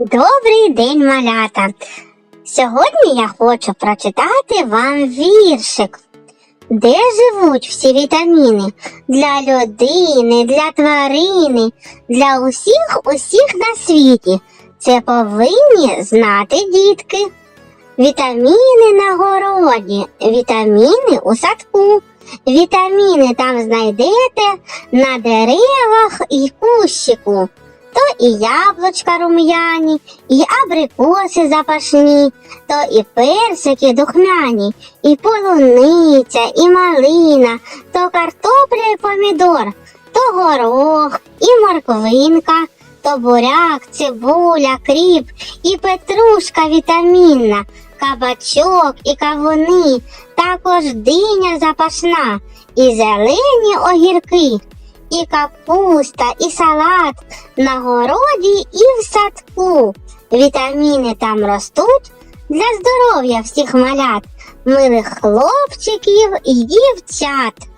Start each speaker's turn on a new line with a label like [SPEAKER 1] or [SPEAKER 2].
[SPEAKER 1] Добрий день, малята! Сьогодні я хочу прочитати вам віршик, де живуть всі вітаміни для людини, для тварини, для усіх усіх на світі. Це повинні знати дітки. Вітаміни на городі, вітаміни у садку. Вітаміни там знайдете на деревах і кущику. І яблучка рум'яні, і абрикоси запашні, то і персики духмяні, і полуниця, і малина, то картопля і помідор, то горох, і морквинка, то буряк, цибуля, кріп, і петрушка вітамінна, кабачок і кавуни, також диня запашна, і зелені огірки, і капуста, і салат на городі і в садку. Вітаміни там ростуть для здоров'я всіх малят, милих хлопчиків і дівчат.